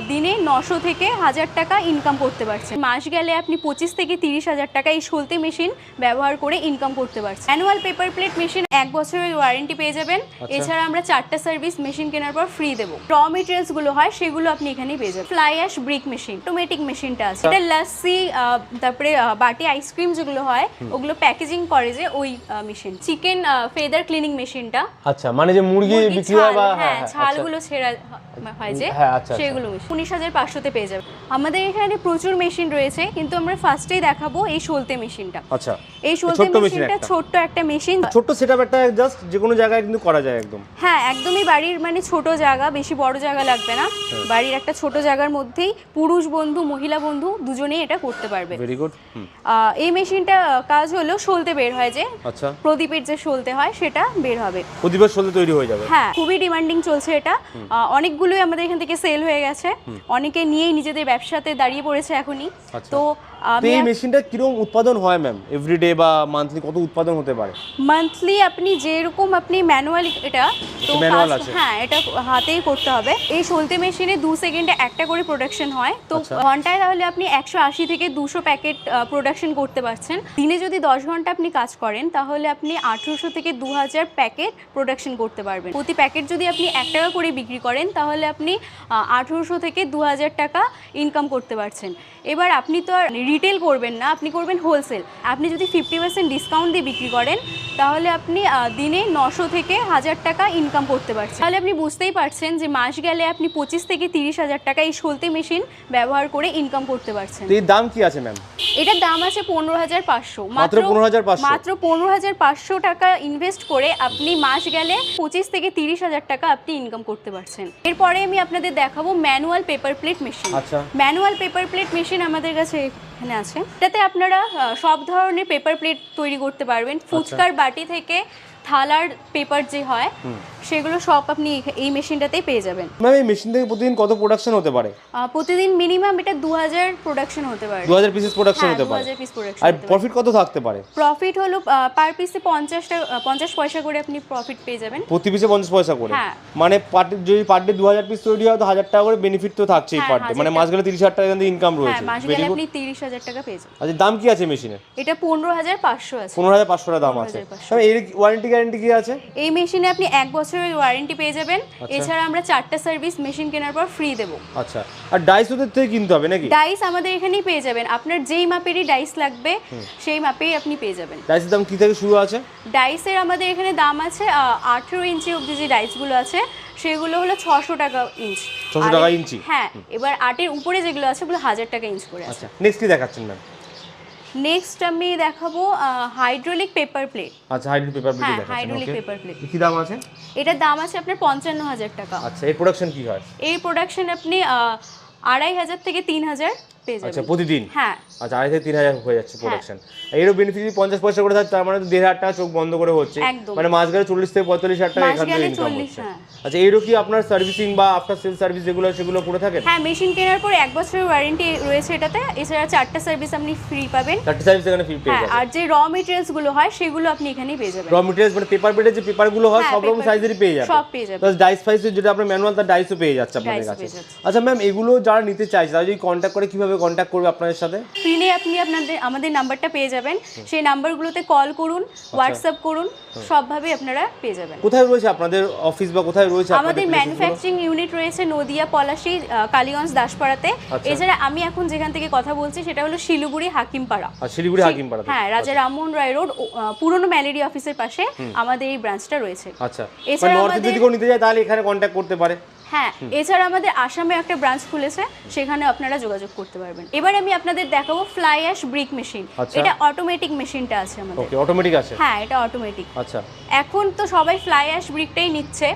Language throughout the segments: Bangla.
দিনে নশো থেকে হাজার টাকা ইনকাম করতে পারছেন। মাস গেলে আপনি পঁচিশ থেকে তিরিশ হাজার টাকা এই সলতে মেশিন ব্যবহার করে ইনকাম করতে পারছেন। অ্যানুয়াল পেপার প্লেট মেশিন এক বছরের ওয়ারেন্টি পেয়ে যাবেন। এছাড়া আমরা চারটা সার্ভিস মেশিন কেনার পর ফ্রি দেবো। র মেটেরিয়ালসগুলো হয় সেগুলো আপনি এখানেই পেয়ে যাবেন। Fly ash brick machine automatic মেশিনটা আছে। এটা লাসি আহ, তারপরে বাটি আইসক্রিম যেগুলো হয় ওগুলো প্যাকেজিং করে যে ওই মেশিন চিকেন ফেদার ক্লিনিং মেশিনটা আচ্ছা মানে যে মুরগি বিক্রি হয় বা হ্যাঁ আচ্ছা। ছালগুলো ছেঁড়া হয় যে। সেগুলো উনিশ হাজার পাঁচশোতে পেয়ে যাবে। আমাদের এখানে প্রচুর মেশিন রয়েছে কিন্তু আমরা ফার্স্টেই দেখাবো এই সলতে মেশিনটা। আচ্ছা এই সলতে মেশিনটা ছোট্ট একটা মেশিন। ছোট্ট সেটআপ একটা জাস্ট যে কোনো জায়গায় কিন্তু করা যায় একদম। হ্যাঁ একদমই বাড়ির মানে ছোট জায়গা বেশি বড় জায়গা লাগবে না। বাড়ির একটা ছোট জায়গার মধ্যেই পুরুষ বন্ধু মহিলা বন্ধু দুজনেই এটা করতে পারবে। ভেরি গুড আহ, এই মেশিনটা কাজ হলো সলতে বের হয় যে আচ্ছা। প্রদীপের যে সলতে হয় সেটা বের হবে। প্রদীপের সলতে তৈরি হয়ে যাবে। হ্যাঁ খুবই ডিমান্ডিং চলছে এটা। আহ, অনেকগুলোই আমাদের এখান থেকে সেল হয়ে গেছে। অনেকে নিয়েই নিজেদের ব্যবসাতে দাঁড়িয়ে পড়েছে এখনই। আচ্ছা। তো এই মেশিনটা কীরকম উৎপাদন হয় ম্যাম এভরিডে বা মান্থলি কত উৎপাদন হতে পারে? মান্থলি আপনি যেরকম আপনি ম্যানুয়াল এটা তো। হ্যাঁ এটা হাতেই করতে হবে। এই সলতে মেশিনে দু সেকেন্ডে একটা করে প্রোডাকশন হয়। তো আচ্ছা। ঘন্টায় তাহলে আপনি একশো আশি থেকে দুশো প্যাকেট প্রোডাকশন করতে পারছেন। দিনে যদি দশ ঘণ্টা আপনি কাজ করেন তাহলে আপনি আঠেরোশো থেকে দু হাজার প্যাকেট প্রোডাকশন করতে পারবেন। প্রতি প্যাকেট যদি আপনি এক টাকা করে বিক্রি করেন তাহলে আপনি আঠেরোশো থেকে দু হাজার টাকা ইনকাম করতে পারছেন। এবার আপনি তো আর রিটেল করবেন না আপনি করবেন হোলসেল আপনি যদি ফিফটি পার্সেন্ট ডিসকাউন্ট দিয়ে বিক্রি করেন তাহলে আপনি দিনে নশো থেকে হাজার টাকা ইনকাম করতে পারছেন। তাহলে আপনি বুঝতেই পারছেন যে মাস গেলে আপনি পঁচিশ থেকে তিরিশ হাজার টাকা এই সলতে মেশিন ব্যবহার করে ইনকাম করতে পারছেন। এর দাম কি আছে ম্যাম এটার দাম আছে পনেরো হাজার পাঁচশো। মাত্র 15,500 মাত্র পনেরো হাজার পাঁচশো টাকা ইনভেস্ট করে আপনি মাস গেলে পঁচিশ থেকে তিরিশ হাজার টাকা আপনি ইনকাম করতে পারছেন। এরপরে আমি আপনাদের দেখাবো ম্যানুয়াল পেপার প্লেট মেশিন আচ্ছা। ম্যানুয়াল পেপার প্লেট মেশিন আমাদের কাছে এখানে আছে এটাতে আপনারা সব ধরনের পেপার প্লেট তৈরি করতে পারবেন আচ্ছা। ফুচকার বাটি থেকে থালার পেপার যে হয় সেগুলো সব আপনি এই মেশিনটাতেই পেয়ে যাবেন। ম্যাম এই মেশিন থেকে প্রতিদিন কত প্রোডাকশন হতে পারে? প্রতিদিন মিনিমাম এটা দু হাজার প্রোডাকশন হতে পারে। দু হাজার পিসেস প্রোডাকশন হ্যাঁ হতে পারে। হাজার পিস প্রোডাকশন আর প্রফিট কত থাকতে পারে? প্রফিট হলো পার পিসে পঞ্চাশ টাকা পঞ্চাশ পয়সা করে আপনি প্রফিট পেয়ে যাবেন। প্রতি পিসে পঞ্চাশ পয়সা করে? হ্যাঁ। মানে পার যদি পার ডে দু হাজার পিস তৈরি হয় তো হাজার টাকা করে বেনিফিট তো থাকছেই হ্যাঁ, পার ডে মানে। মাস গেলে তিরিশ হাজার টাকা ইনকাম হ্যাঁ রয়েছে। মাস গেলে আপনি তিরিশ হাজার টাকা পেয়ে যাবেন। আচ্ছা দাম কি আছে মেশিনের এটা পনেরো হাজার পাঁচশো আছে। পনেরো হাজার পাঁচশো টাকা দাম আছে। 15,500 এর ওয়ারেন্টি গ্যারেন্টি কি আছে? এই মেশিনে আপনি এক বছরের ওয়ারেন্টি পেয়ে যাবেন। এছাড়া আমরা চারটা সার্ভিস মেশিন কেনার পর ফ্রি দেবো। আচ্ছা। আর ডাইস ওদের থেকে কিনতে হবে নাকি? ডাইস আমাদের এখানেই পেয়ে যাবেন। আপনার যেই মাপেরই ডাইস লাগবে সেই মাপেই আপনি পেয়ে যাবেন। ডাইসের দাম কি থেকে শুরু আছে? ডাইসের আমাদের এখানে দাম আছে আঠেরো ইঞ্চি অবধি যে ডাইসগুলো আছে সেগুলো হলো ছশো টাকা ইঞ্চ 600 টাকা ইঞ্চি? হ্যাঁ এবার আটের উপরে যেগুলো আছে ওগুলো হাজার টাকা ইঞ্চ করে আছে। আচ্ছা নেক্সট কি দেখাচ্ছেন ম্যাম নেক্সট আমি দেখাবো হাইড্রোলিক পেপার প্লেট আচ্ছা হাইড্রোলিক পেপার হ্যাঁ দেখাচ্ছেন হাইড্রোলিক পেপার প্লেট কি দাম আছে? এটার দাম আছে আপনার পঞ্চান্ন হাজার টাকা। আচ্ছা এর প্রোডাকশন কি হয়? এই প্রোডাকশন আপনি আহ, আড়াই হাজার থেকে তিন হাজার। পেয়ে আচ্ছা প্রতিদিন? হ্যাঁ। আচ্ছা আড়াই থেকে তিন হাজার হয়ে যাচ্ছে প্রোডাকশন এরও বেনিফিট যদি পঞ্চাশ পয়সা করে থাকে তার মানে দেড় হাজার টাকা চোখ বন্ধ করে হচ্ছে। মানে মাস গেলে চল্লিশ থেকে পঁয়তাল্লিশ হাজার টাকা এখান থেকে ইনকাম হচ্ছে। হ্যাঁ। আচ্ছা এরও কি আপনার সার্ভিসিং বা আফটার সেল সার্ভিস যেগুলো সেগুলো করে থাকেন? হ্যাঁ মেশিন কেনার পর এক বছরের ওয়ারেন্টি রয়েছে এটাতে। এছাড়া চারটা সার্ভিস আপনি ফ্রি পাবেন। চারটে সার্ভিস এখানে ফ্রি পেয়ে হ্যাঁ যাবেন। আর যে র মেটেরিয়ালসগুলো হয় সেগুলো আপনি এখানেই পেয়ে যাবেন। র মেটেরিয়ালস মানে পেপার বেডের যে পেপারগুলো হয় হ্যাঁ, সব রকম সাইজেরই পেয়ে যাবে সব পেয়ে যাবেন। ডাইস ফাইস যেটা আপনার ম্যানুয়াল তার ডাইসও পেয়ে যাচ্ছে আপনাদের কাছে। আচ্ছা ম্যাম এগুলো যারা নিতে চাইছে তারা যদি কন্ট্যাক্ট করে কীভাবে কন্ট্যাক্ট করবে আপনাদের সাথে? স্ক্রিনে আপনি আপনাদের আমাদের নাম্বারটা পেয়ে যাবেন। সেই নাম্বারগুলোতে কল করুন আচ্ছা। হোয়াটসঅ্যাপ করুন সবভাবে আপনারা পেয়ে যাবেন। কোথায় রয়েছে আপনাদের অফিস বা কোথায় রয়েছে আমাদের? ম্যানুফ্যাকচারিং ইউনিট রয়েছে নদিয়া পলাশী কালীগঞ্জ দাসপাড়াতে। আচ্ছা। এছাড়া আমি এখন যেখান থেকে কথা বলছি সেটা হলো শিলিগুড়ি হাকিমপাড়া। আর শিলিগুড়ি হাকিমপাড়া হ্যাঁ রাজা রামমোহন রায় রোড পুরনো ম্যালেরিয়া অফিসের পাশে আমাদের এই ব্রাঞ্চটা রয়েছে। আচ্ছা। এছাড়া আমাদের- যদি কেউ নিতে যায় তাহলে এখানে কন্ট্যাক্ট করতে পারে। হ্যাঁ এছাড়া আমাদের আসামে একটা ব্রাঞ্চ খুলেছে সেখানে আপনারা যোগাযোগ করতে পারবেন। এবার আমি আপনাদের দেখাবো ফ্লাই অ্যাশ ব্রিক মেশিন। এটা অটোমেটিক মেশিনটা আছে আমাদের। ওকে অটোমেটিক আছে? হ্যাঁ এটা অটোমেটিক আচ্ছা। এখন তো সবাই ফ্লাই অ্যাশ ব্রিকটাই নিচ্ছে।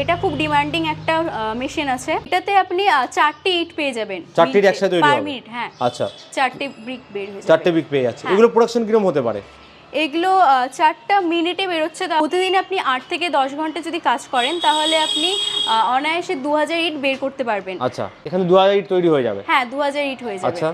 এটা খুব ডিমান্ডিং একটা মেশিন আছে। এটাতে আপনি চারটি ইট পেয়ে যাবেন চারটে একসাথে তৈরি পার মিনিট হ্যাঁ। আচ্ছা। চারটে ব্রিক বের হয়ে চারটে যাবে। বিক পেয়ে যাচ্ছে। হ্যাঁ। এগুলো প্রোডাকশন কীরকম হতে পারে? এগুলো চারটা মিনিটে বেরোচ্ছে। প্রতিদিন আপনি আট থেকে দশ ঘণ্টা যদি কাজ করেন তাহলে আপনি অনায়াসে দু হাজার ইট বের করতে পারবেন। আচ্ছা এখানে দু হাজার ইট তৈরি হয়ে যাবে? হ্যাঁ দু হাজার ইট হয়ে যাবে। আচ্ছা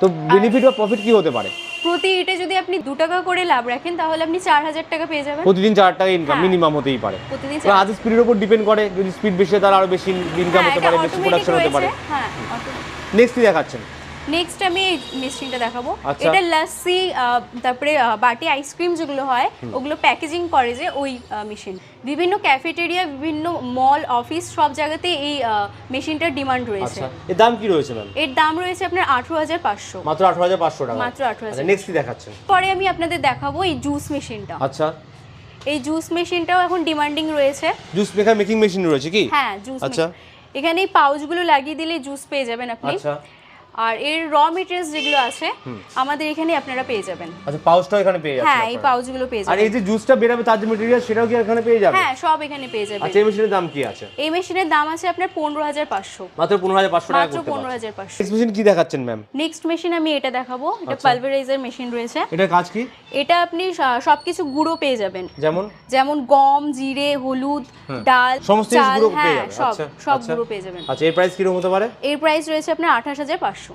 তো বেনিফিট বা প্রফিট কি হতে পারে? প্রতি ইটে যদি আপনি দু টাকা করে লাভ রাখেন তাহলে আপনি চার হাজার টাকা পেয়ে যাবেন। প্রতিদিন চার টাকা ইনকাম হ্যাঁ। মিনিমাম হতেই পারে। প্রতিদিন আজ স্পিডের উপর ডিপেন্ড করে যদি স্পিড বেশি হয় তাহলে আরও বেশি ইনকাম হ্যাঁ, হতে পারে বেশি প্রোডাকশন হতে পারে। হ্যাঁ নেক্সট কি দেখাচ্ছেন। নেক্সট আমি এই মেশিনটা দেখাবো। আচ্ছা। এটা আহ, তারপরে বাটি আইসক্রিম যেগুলো হয় ওগুলো প্যাকেজিং করে যে ওই মেশিন বিভিন্ন ক্যাফেটেরিয়া বিভিন্ন মল অফিস সব জায়গাতে এই মেশিনটার ডিমান্ড রয়েছে। আচ্ছা। এর দাম কি রয়েছে ম্যাম এর দাম রয়েছে আপনার আঠেরো হাজার পাঁচশো। মাত্র আঠারো হাজার পাঁচশো টাকা। মাত্র 18,500 আচ্ছা নেক্সট কি দেখাচ্ছেন? পরে আমি আপনাদের দেখাবো এই জুস মেশিনটা আচ্ছা। এই জুস মেশিনটাও এখন ডিমান্ডিং রয়েছে। জুস মেকার মেকিং মেশিন রয়েছে কি? হ্যাঁ জুস আচ্ছা। এখানে এই পাউচগুলো লাগিয়ে দিলে জুস পেয়ে যাবেন আপনি। আচ্ছা। আর এর র মেটেরিয়ালস যেগুলো আছে আমাদের এখানে আপনারা পেয়ে যাবেন। আচ্ছা পাউচটা এখানে পেয়ে যাবেন হ্যাঁ এই পাউচগুলো পেয়ে যাবেন। আর এই যে জুসটা বের হবে তার যে মেটেরিয়াল সেটাও কি এখানে পেয়ে যাবেন? হ্যাঁ সব এখানে পেয়ে যাবেন। আচ্ছা এই মেশিনের দাম কি আছে? এই মেশিনের দাম আছে আপনার 15500 মাত্র 15500 টাকা মাত্র 15500 নেক্সট মেশিন কি দেখাচ্ছেন ম্যাম নেক্সট মেশিন আমি এটা দেখাবো। এটা আচ্ছা। পালভারাইজার মেশিন রয়েছে। এটা কাজ কি? এটা আপনি সবকিছু গুঁড়ো পেয়ে যাবেন। যেমন? যেমন গম জিরে হলুদ হ্যাঁ। ডাল সমস্ত গুঁড়ো পেয়ে হ্যাঁ, যাবেন। আচ্ছা সব আচ্ছা। গুঁড়ো পেয়ে যাবেন। আচ্ছা এর প্রাইস কি রকম হতে পারে? এর প্রাইস রয়েছে আপনার 28500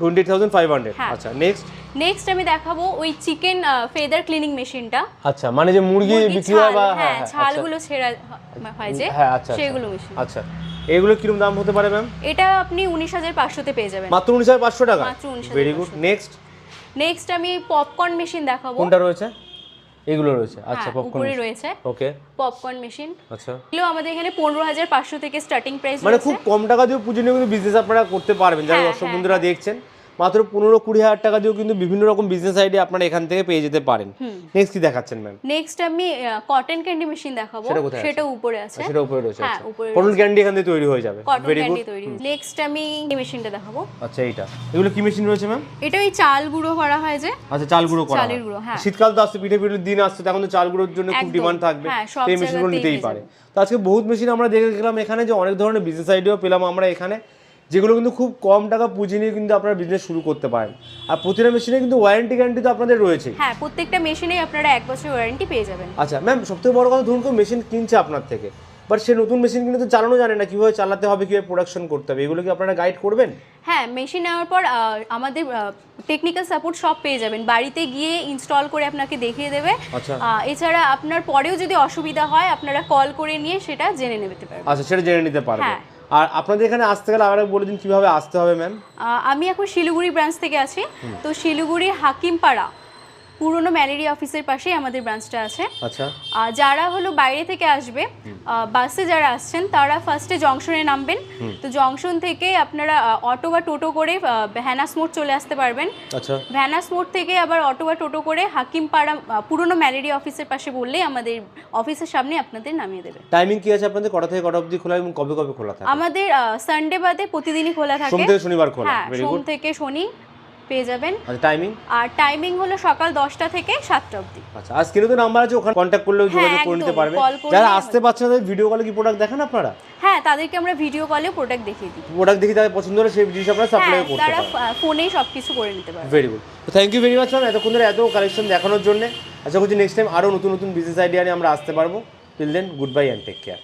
টোয়েন্টি থাউজেন্ড ফাইভ হান্ড্রেড আচ্ছা নেক্সট নেক্সট আমি দেখাবো ওই চিকেন ফেদার ক্লিনিং মেশিনটা আচ্ছা মানে যে মুরগি হ্যাঁ, হ্যাঁ, হ্যাঁ আচ্ছা। ছালগুলো ছেঁড়া হ্যাঁ, আচ্ছা, আচ্ছা সেগুলো মেশিন আচ্ছা এগুলো কীরকম দাম হতে পারে ম্যাম এটা আপনি উনিশ হাজার পাঁচশোতে পেয়ে যাবেন। পাঁচশো টাকা? নেক্সট নেক্সট আমি পপকর্ন মেশিন দেখাবো। কোনটা রয়েছে? এগুলো রয়েছে। আচ্ছা হ্যাঁ, পপকর্ন উপরে রয়েছে। ওকে পপকর্ন মেশিন আচ্ছা। এগুলো আমাদের এখানে পনেরো হাজার পাঁচশো থেকে স্টার্টিং প্রাইস মানে খুব কম টাকা দিয়ে পুজো নিয়ে কিন্তু বিজনেস আপনারা করতে পারবেন। যারা হ্যাঁ, দর্শক হ্যাঁ, বন্ধুরা দেখছেন মাত্র পনেরো কুড়ি হাজার টাকা দিয়েও কিন্তু বিভিন্ন রকম বিজনেস আইডিয়া আপনারা এখান থেকে পেয়ে যেতে পারেন। নেক্সট কি দেখাচ্ছেন ম্যাম নেক্সট আমি কটন ক্যান্ডি মেশিন দেখাবো। সেটা উপরে আছে। সেটা উপরে রয়েছে হ্যাঁ, আচ্ছা। উপরে কটন ক্যান্ডি এখান থেকে তৈরি হয়ে যাবে। কটন ভেরি গুড ক্যান্ডি তৈরি। নেক্সট আমি এই মেশিনটা দেখাবো। আচ্ছা এইটা। এগুলো কি মেশিন রয়েছে ম্যাম এটা ওই চাল গুঁড়ো করা হয় যে। আচ্ছা চাল গুঁড়ো করা চালের গুঁড়ো, হ্যাঁ। শীতকাল তো আসছে পিঠে পিঠে দিন আসছে তখন তো চাল গুঁড়োর জন্য খুব ডিমান্ড থাকবে। হ্যাঁ, এই মেশিনগুলো নিতেই পারে। তো আজকে বহুত মেশিন আমরা দেখে গেলাম এখানে যে অনেক ধরনের বিজনেস আইডিয়াও পেলাম আমরা এখানে। যেগুলো কিন্তু খুব কম টাকা পুঁজি নিয়ে কিন্তু আপনারা বিজনেস শুরু করতে পারেন। আর প্রতিটা মেশিনে কিন্তু ওয়ারেন্টি গ্যারান্টি তো আপনাদের রয়েছে। হ্যাঁ প্রত্যেকটা মেশিনেই আপনারা এক বছর ওয়ারেন্টি পেয়ে যাবেন। আচ্ছা ম্যাম সবথেকে বড় কথা ধরুন কেউ মেশিন কিনছে আপনার থেকে বাট সে নতুন মেশিন কিনে তো চালানো জানে না কীভাবে চালাতে হবে কীভাবে প্রোডাকশন করতে হবে এগুলো কি আপনারা গাইড করবেন? হ্যাঁ মেশিন নেওয়ার পর আমাদের টেকনিক্যাল সাপোর্ট সব পেয়ে যাবেন। বাড়িতে গিয়ে ইনস্টল করে আপনাকে দেখিয়ে দেবে। আচ্ছা। এছাড়া আপনার পরেও যদি অসুবিধা হয় আপনারা কল করে নিয়ে সেটা জেনে নিতে পারবেন। আচ্ছা সেটা জেনে নিতে পারবেন। হ্যাঁ। আর আপনাদের এখানে আসতে গেলে আবার বলে দিন কীভাবে আসতে হবে ম্যাম আমি এখন শিলিগুড়ি ব্রাঞ্চ থেকে আছি। তো শিলিগুড়ি হাকিমপাড়া পুরনো ম্যালেরিয়া অফিসের পাশেই আমাদের ব্রাঞ্চটা আছে। আচ্ছা। যারা হলো বাইরে থেকে আসবে বাসে যারা আসছেন তারা ফার্স্টে জংশনে নামবেন। তো জংশন থেকে আপনারা অটো বা টোটো করে ভ্যানাস মোড় চলে আসতে পারবেন। আচ্ছা। ভ্যানাস মোড় থেকে আবার অটো বা টোটো করে হাকিমপাড়া পুরনো ম্যালেরিয়া অফিসের পাশে বললেই আমাদের অফিসের সামনে আপনাদের নামিয়ে দেবে। টাইমিং কি আছে আপনাদের? কটা থেকে কটা অবধি খোলা এবং কবে কবে খোলা থাকে? আমাদের সানডে বাদে প্রতিদিনই খোলা থাকে। সোম থাকে শনিবার খোলা। হ্যাঁ সোম থেকে শনি পেয়ে যাবেন। আচ্ছা টাইমিং আর টাইমিং হলো সকাল দশটা থেকে সাতটা অবধি। আচ্ছা আজ কিন্তু নাম্বার আছে ওখানে কন্ট্যাক্ট করলেও যোগাযোগ হ্যাঁ, করে নিতে পারবে। যারা আসতে পারছে না তাদের ভিডিও কলে কি প্রোডাক্ট দেখেন আপনারা? হ্যাঁ তাদেরকে আমরা ভিডিও কলেও প্রোডাক্ট দেখিয়ে দিই। প্রোডাক্ট দেখে তাদের পছন্দ হলে সেই জিনিস আপনারা সাপ্লাই হ্যাঁ করতে তারা ফোনেই সব কিছু করে নিতে পারবে। ভেরি গুড তো thank you very much ma'am এতক্ষণ ধরে এত কালেকশন দেখানোর জন্য। আশা করছি নেক্সট টাইম আরও নতুন নতুন বিজনেস আইডিয়া নিয়ে আমরা আসতে পারব। Till then goodbye and take care